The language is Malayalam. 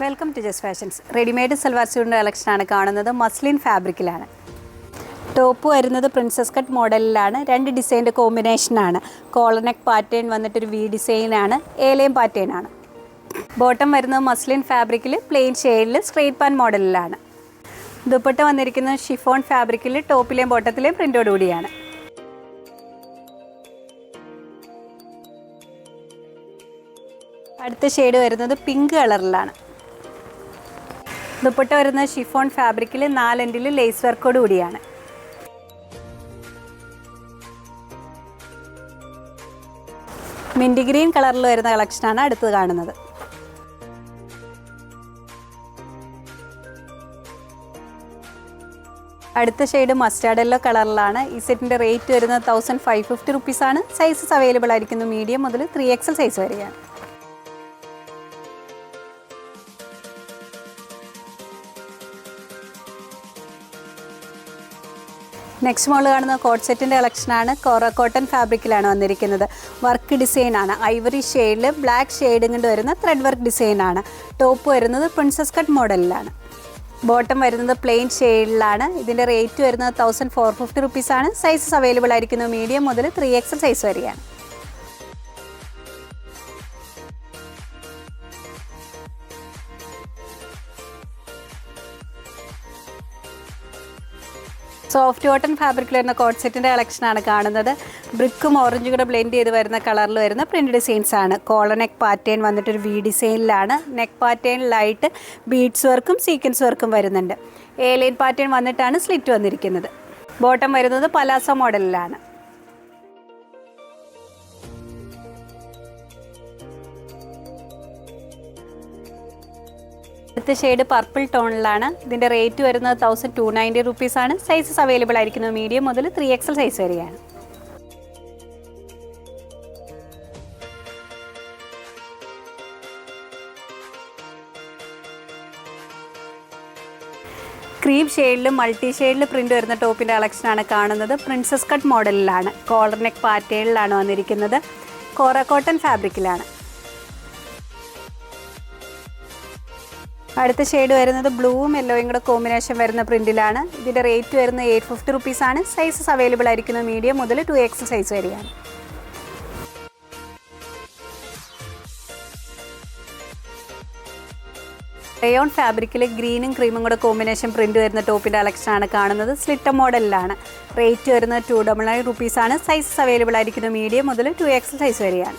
Welcome to Jas Fashions. Readymade salwar സ്യൂട്ടിന്റെ കളക്ഷനാണ് കാണുന്നത്. മസ്ലിൻ ഫാബ്രിക്കിലാണ് ടോപ്പ് വരുന്നത് പ്രിൻസസ് കട്ട് മോഡലിലാണ് രണ്ട് ഡിസൈന്റെ കോമ്പിനേഷനാണ് കോളനെക്ക് പാറ്റേൺ വന്നിട്ടൊരു വി ഡിസൈനാണ് ഏലയും പാറ്റേൺ ആണ്. ബോട്ടം വരുന്നത് മസ്ലിൻ ഫാബ്രിക്കിൽ പ്ലെയിൻ ഷെയ്ഡിൽ സ്ട്രെയിറ്റ് പാൻ മോഡലിലാണ് ദുപ്പട്ട വന്നിരിക്കുന്നത് ഷിഫോൺ ഫാബ്രിക്കിൽ ടോപ്പിലെയും ബോട്ടത്തിലെയും പ്രിന്റോടുകൂടിയാണ് അടുത്ത ഷെയ്ഡ് വരുന്നത് പിങ്ക് കളറിലാണ് ദുപ്പട്ട വരുന്ന ഷിഫോൺ ഫാബ്രിക്കിൽ നാലെൻഡിൽ ലേസ് വർക്കോട് കൂടിയാണ്. മിന്റി ഗ്രീൻ കളറിൽ വരുന്ന കളക്ഷനാണ് അടുത്തത് കാണുന്നത്. അടുത്ത ഷെയ്ഡ് മസ്റ്റാർഡ് യെല്ലോ കളറിലാണ്. ഈ സെറ്റിന്റെ റേറ്റ് വരുന്നത് തൗസൻഡ് ഫൈവ് ഫിഫ്റ്റി റുപ്പീസാണ് സൈസസ് അവൈലബിൾ ആയിരിക്കുന്നു. മീഡിയം മുതൽ ത്രീ എക്സൽ സൈസ് വരെയാണ്. നെക്സ്റ്റ് മോൾ കാണുന്ന കോട്ട് സെറ്റിന്റെ കളക്ഷനാണ് കോട്ടൺ ഫാബ്രിക്കിലാണ് വന്നിരിക്കുന്നത്. വർക്ക് ഡിസൈൻ ആണ്. ഐവറി ഷെയ്ഡിൽ ബ്ലാക്ക് ഷെയ്ഡും കൊണ്ട് വരുന്ന ത്രെഡ് വർക്ക് ഡിസൈനാണ് ടോപ്പ് വരുന്നത് പ്രിൻസസ് കട്ട് മോഡലിലാണ്. ബോട്ടം വരുന്നത് പ്ലെയിൻ ഷെയ്ഡിലാണ്. ഇതിന്റെ റേറ്റ് വരുന്നത് തൗസൻഡ് ഫോർ ഫിഫ്റ്റി റുപ്പീസാണ് സൈസസ് അവൈലബിൾ ആയിരിക്കുന്നത് മീഡിയം മുതൽ ത്രീ എക്സൽ സൈസ് വരെയാണ്. സോഫ്റ്റ് കോട്ടൺ ഫാബ്രിക്കിൽ വരുന്ന കോട്ട് സെറ്റിന്റെ കളക്ഷനാണ് കാണുന്നത്. ബ്രിക്കും ഓറഞ്ചും കൂടെ ബ്ലെൻഡ് ചെയ്ത് വരുന്ന കളറിൽ വരുന്ന പ്രിന്റ് ഡിസൈൻസ് ആണ്. കോളർ നെക്ക് പാറ്റേൺ വന്നിട്ടൊരു വി ഡിസൈനിലാണ് നെക്ക് പാറ്റേണിലായിട്ട് ബീഡ്സ് വർക്കും സീക്വൻസ് വർക്കും വരുന്നുണ്ട്. എ ലൈൻ പാറ്റേൺ വന്നിട്ടാണ് സ്ലിറ്റ് വന്നിരിക്കുന്നത്. ബോട്ടം വരുന്നത് പലാസ മോഡലിലാണ് അടുത്ത ഷെയ്ഡ് പർപ്പിൾ ടോണിലാണ് ഇതിന്റെ റേറ്റ് വരുന്നത് തൗസൻഡ് ടു നയന്റി റുപ്പീസാണ് സൈസസ് അവൈലബിൾ ആയിരിക്കുന്നത് മീഡിയം മുതൽ ത്രീ എക്സൽ സൈസ് വരെയാണ്. ക്രീം ഷെയ്ഡിലും മൾട്ടി ഷെയ്ഡിൽ പ്രിന്റ് വരുന്ന ടോപ്പിന്റെ കളക്ഷനാണ് കാണുന്നത്. പ്രിൻസസ് കട്ട് മോഡലിലാണ് കോളർ നെക്ക് പാറ്റേണിലാണ് വന്നിരിക്കുന്നത്. കോറ കോട്ടൺ ഫാബ്രിക്കിലാണ് അടുത്ത ഷെയ്ഡ് വരുന്നത് ബ്ലൂവും യെല്ലോയും കൂടെ കോമ്പിനേഷൻ വരുന്ന പ്രിന്റിലാണ് ഇതിന്റെ റേറ്റ് വരുന്നത് എയ്റ്റ് ഫിഫ്റ്റി റുപ്പീസാണ് സൈസസ് അവൈലബിൾ ആയിരിക്കുന്നത് മീഡിയം മുതൽ ടു എക്സ് സൈസ് വരെയാണ്. റയോൺ ഫാബ്രിക്കിൽ ഗ്രീനും ക്രീമും കൂടെ കോമ്പിനേഷൻ പ്രിന്റ് വരുന്ന ടോപ്പിന്റെ കളക്ഷനാണ് കാണുന്നത്. സ്ലിറ്റ മോഡലിലാണ് റേറ്റ് വരുന്നത് ടു ഡബിൾ നയൻ റുപ്പീസാണ് സൈസസ് അവൈലബിൾ ആയിരിക്കുന്നത് മീഡിയം മുതൽ ടു എക്സ് സൈസ് വരെയാണ്.